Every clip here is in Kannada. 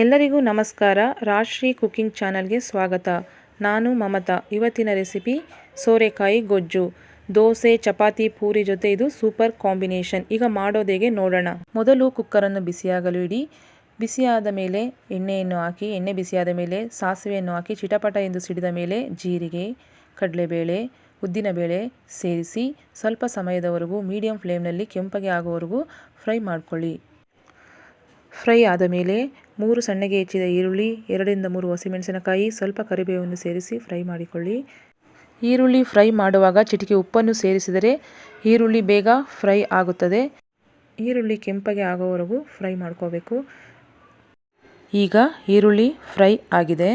ಎಲ್ಲರಿಗೂ ನಮಸ್ಕಾರ. ರಾಶ್ರೀ ಕುಕ್ಕಿಂಗ್ ಚಾನಲ್ಗೆ ಸ್ವಾಗತ. ನಾನು ಮಮತಾ. ಇವತ್ತಿನ ರೆಸಿಪಿ ಸೋರೆಕಾಯಿ ಗೊಜ್ಜು, ದೋಸೆ, ಚಪಾತಿ, ಪೂರಿ ಜೊತೆ ಇದು ಸೂಪರ್ ಕಾಂಬಿನೇಷನ್. ಈಗ ಮಾಡೋದೇಗೆ ನೋಡೋಣ. ಮೊದಲು ಕುಕ್ಕರನ್ನು ಬಿಸಿಯಾಗಲು ಇಡಿ. ಬಿಸಿಯಾದ ಮೇಲೆ ಎಣ್ಣೆಯನ್ನು ಹಾಕಿ, ಎಣ್ಣೆ ಬಿಸಿಯಾದ ಮೇಲೆ ಸಾಸಿವೆಯನ್ನು ಹಾಕಿ, ಚಿಟಪಟ ಎಂದು ಸಿಡಿದ ಮೇಲೆ ಜೀರಿಗೆ, ಕಡಲೆಬೇಳೆ, ಉದ್ದಿನಬೇಳೆ ಸೇರಿಸಿ ಸ್ವಲ್ಪ ಸಮಯದವರೆಗೂ ಮೀಡಿಯಂ ಫ್ಲೇಮ್ನಲ್ಲಿ ಕೆಂಪಗೆ ಆಗುವವರೆಗೂ ಫ್ರೈ ಮಾಡಿಕೊಳ್ಳಿ. ಫ್ರೈ ಆದ ಮೇಲೆ ಮೂರು ಸಣ್ಣಗೆ ಹೆಚ್ಚಿದ ಈರುಳ್ಳಿ, ಎರಡರಿಂದ ಮೂರು ಹಸಿಮೆಣಸಿನಕಾಯಿ, ಸ್ವಲ್ಪ ಕರಿಬೇವನ್ನು ಸೇರಿಸಿ ಫ್ರೈ ಮಾಡಿಕೊಳ್ಳಿ. ಈರುಳ್ಳಿ ಫ್ರೈ ಮಾಡುವಾಗ ಚಿಟಿಕೆ ಉಪ್ಪನ್ನು ಸೇರಿಸಿದರೆ ಈರುಳ್ಳಿ ಬೇಗ ಫ್ರೈ ಆಗುತ್ತದೆ. ಈರುಳ್ಳಿ ಕೆಂಪಗೆ ಆಗೋವರೆಗೂ ಫ್ರೈ ಮಾಡ್ಕೋಬೇಕು. ಈಗ ಈರುಳ್ಳಿ ಫ್ರೈ ಆಗಿದೆ.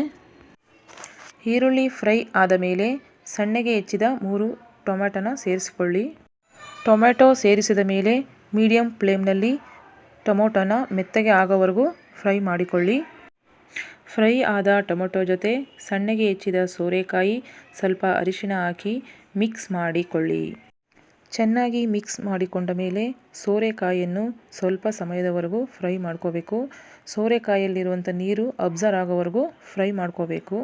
ಈರುಳ್ಳಿ ಫ್ರೈ ಆದ ಮೇಲೆ ಸಣ್ಣಗೆ ಹೆಚ್ಚಿದ ಮೂರು ಟೊಮೆಟೊನ ಸೇರಿಸಿಕೊಳ್ಳಿ. ಟೊಮೆಟೊ ಸೇರಿಸಿದ ಮೇಲೆ ಮೀಡಿಯಂ ಫ್ಲೇಮ್ನಲ್ಲಿ ಟೊಮೊಟೊನ ಮೆತ್ತಗೆ ಆಗೋವರೆಗೂ ಫ್ರೈ ಮಾಡಿಕೊಳ್ಳಿ. ಫ್ರೈ ಆದ ಟೊಮೊಟೊ ಜೊತೆ ಸಣ್ಣಗೆ ಹೆಚ್ಚಿದ ಸೋರೆಕಾಯಿ, ಸ್ವಲ್ಪ ಅರಿಶಿನ ಹಾಕಿ ಮಿಕ್ಸ್ ಮಾಡಿಕೊಳ್ಳಿ. ಚೆನ್ನಾಗಿ ಮಿಕ್ಸ್ ಮಾಡಿಕೊಂಡ ಮೇಲೆ ಸೋರೆಕಾಯಿಯನ್ನು ಸ್ವಲ್ಪ ಸಮಯದವರೆಗೂ ಫ್ರೈ ಮಾಡ್ಕೋಬೇಕು. ಸೋರೆಕಾಯಿಯಲ್ಲಿರುವಂಥ ನೀರು ಅಬ್ಸರ್ವ್ ಆಗೋವರೆಗೂ ಫ್ರೈ ಮಾಡ್ಕೋಬೇಕು.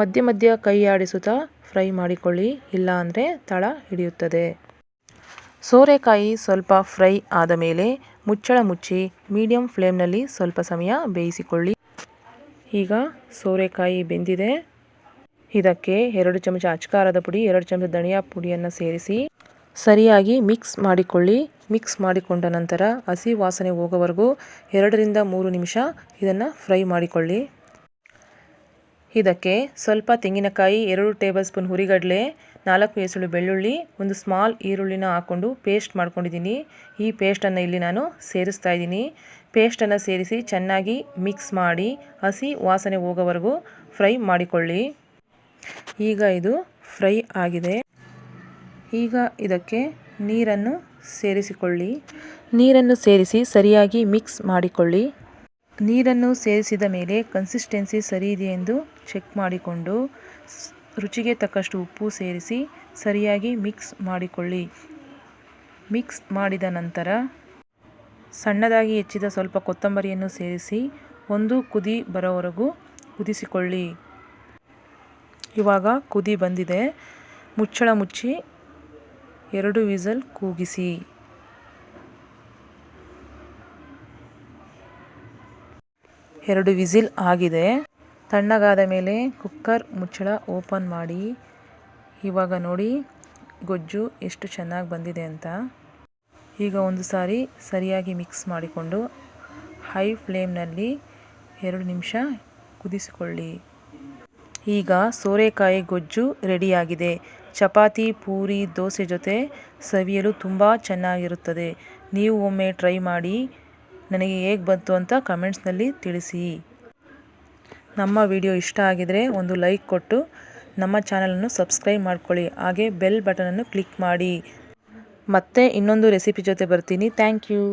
ಮಧ್ಯ ಮಧ್ಯ ಕೈ ಆಡಿಸುತ್ತಾ ಫ್ರೈ ಮಾಡಿಕೊಳ್ಳಿ ಇಲ್ಲ ಅಂದರೆ ತಳ ಹಿಡಿಯುತ್ತದೆ. ಸೋರೆಕಾಯಿ ಸ್ವಲ್ಪ ಫ್ರೈ ಆದ ಮೇಲೆ ಮುಚ್ಚಳ ಮುಚ್ಚಿ ಮೀಡಿಯಂ ಫ್ಲೇಮ್ನಲ್ಲಿ ಸ್ವಲ್ಪ ಸಮಯ ಬೇಯಿಸಿಕೊಳ್ಳಿ. ಈಗ ಸೋರೆಕಾಯಿ ಬೆಂದಿದೆ. ಇದಕ್ಕೆ ಎರಡು ಚಮಚ ಅಚ್ಕಾರದ ಪುಡಿ, ಎರಡು ಚಮಚ ಧನಿಯಾ ಪುಡಿಯನ್ನು ಸೇರಿಸಿ ಸರಿಯಾಗಿ ಮಿಕ್ಸ್ ಮಾಡಿಕೊಳ್ಳಿ. ಮಿಕ್ಸ್ ಮಾಡಿಕೊಂಡ ನಂತರ ಹಸಿ ವಾಸನೆ ಹೋಗೋವರೆಗೂ ಎರಡರಿಂದ ಮೂರು ನಿಮಿಷ ಇದನ್ನು ಫ್ರೈ ಮಾಡಿಕೊಳ್ಳಿ. ಇದಕ್ಕೆ ಸ್ವಲ್ಪ ತೆಂಗಿನಕಾಯಿ, ಎರಡು ಟೇಬಲ್ ಸ್ಪೂನ್ ಹುರಿಗಡಲೆ ನಾಲ್ಕು ಎಸಳು ಬೆಳ್ಳುಳ್ಳಿ, ಒಂದು ಸ್ಮಾಲ್ ಈರುಳ್ಳಿನ ಹಾಕ್ಕೊಂಡು ಪೇಸ್ಟ್ ಮಾಡ್ಕೊಂಡಿದ್ದೀನಿ. ಈ ಪೇಸ್ಟನ್ನು ಇಲ್ಲಿ ನಾನು ಸೇರಿಸ್ತಾ ಇದ್ದೀನಿ. ಪೇಸ್ಟನ್ನು ಸೇರಿಸಿ ಚೆನ್ನಾಗಿ ಮಿಕ್ಸ್ ಮಾಡಿ ಹಸಿ ವಾಸನೆ ಹೋಗೋವರೆಗೂ ಫ್ರೈ ಮಾಡಿಕೊಳ್ಳಿ. ಈಗ ಇದು ಫ್ರೈ ಆಗಿದೆ. ಈಗ ಇದಕ್ಕೆ ನೀರನ್ನು ಸೇರಿಸಿಕೊಳ್ಳಿ. ನೀರನ್ನು ಸೇರಿಸಿ ಸರಿಯಾಗಿ ಮಿಕ್ಸ್ ಮಾಡಿಕೊಳ್ಳಿ. ನೀರನ್ನು ಸೇರಿಸಿದ ಮೇಲೆ ಕನ್ಸಿಸ್ಟೆನ್ಸಿ ಸರಿ ಇದೆ ಎಂದು ಚೆಕ್ ಮಾಡಿಕೊಂಡು ರುಚಿಗೆ ತಕ್ಕಷ್ಟು ಉಪ್ಪು ಸೇರಿಸಿ ಸರಿಯಾಗಿ ಮಿಕ್ಸ್ ಮಾಡಿಕೊಳ್ಳಿ. ಮಿಕ್ಸ್ ಮಾಡಿದ ನಂತರ ಸಣ್ಣದಾಗಿ ಹೆಚ್ಚಿದ ಸ್ವಲ್ಪ ಕೊತ್ತಂಬರಿಯನ್ನು ಸೇರಿಸಿ ಒಂದು ಕುದಿ ಬರೋವರೆಗೂ ಕುದಿಸಿಕೊಳ್ಳಿ. ಇವಾಗ ಕುದಿ ಬಂದಿದೆ. ಮುಚ್ಚಳ ಮುಚ್ಚಿ ಎರಡು ವಿಸಲ್ ಕೂಗಿಸಿ. ಎರಡು ವಿಸಿಲ್ ಆಗಿದೆ. ತಣ್ಣಗಾದ ಮೇಲೆ ಕುಕ್ಕರ್ ಮುಚ್ಚಳ ಓಪನ್ ಮಾಡಿ. ಇವಾಗ ನೋಡಿ, ಗೊಜ್ಜು ಎಷ್ಟು ಚೆನ್ನಾಗಿ ಬಂದಿದೆ ಅಂತ. ಈಗ ಒಂದು ಸಾರಿ ಸರಿಯಾಗಿ ಮಿಕ್ಸ್ ಮಾಡಿಕೊಂಡು ಹೈ ಫ್ಲೇಮ್ನಲ್ಲಿ ಎರಡು ನಿಮಿಷ ಕುದಿಸಿಕೊಳ್ಳಿ. ಈಗ ಸೋರೆಕಾಯಿ ಗೊಜ್ಜು ರೆಡಿಯಾಗಿದೆ ಚಪಾತಿ, ಪೂರಿ, ದೋಸೆ ಜೊತೆ ಸವಿಯಲು ತುಂಬ ಚೆನ್ನಾಗಿರುತ್ತದೆ. ನೀವು ಒಮ್ಮೆ ಟ್ರೈ ಮಾಡಿ, ನನಗೆ ಹೇಗೆ ಬಂತು ಅಂತ ಕಮೆಂಟ್ಸ್ನಲ್ಲಿ ತಿಳಿಸಿ. ನಮ್ಮ ವಿಡಿಯೋ ಇಷ್ಟ ಆಗಿದ್ರೆ ಒಂದು ಲೈಕ್ ಕೊಟ್ಟು ನಮ್ಮ ಚಾನಲನ್ನು ಸಬ್ಸ್ಕ್ರೈಬ್ ಮಾಡ್ಕೊಳ್ಳಿ. ಹಾಗೆ ಬೆಲ್ ಬಟನನ್ನು ಕ್ಲಿಕ್ ಮಾಡಿ. ಮತ್ತೆ ಇನ್ನೊಂದು ರೆಸಿಪಿ ಜೊತೆ ಬರ್ತೀನಿ. Thank you.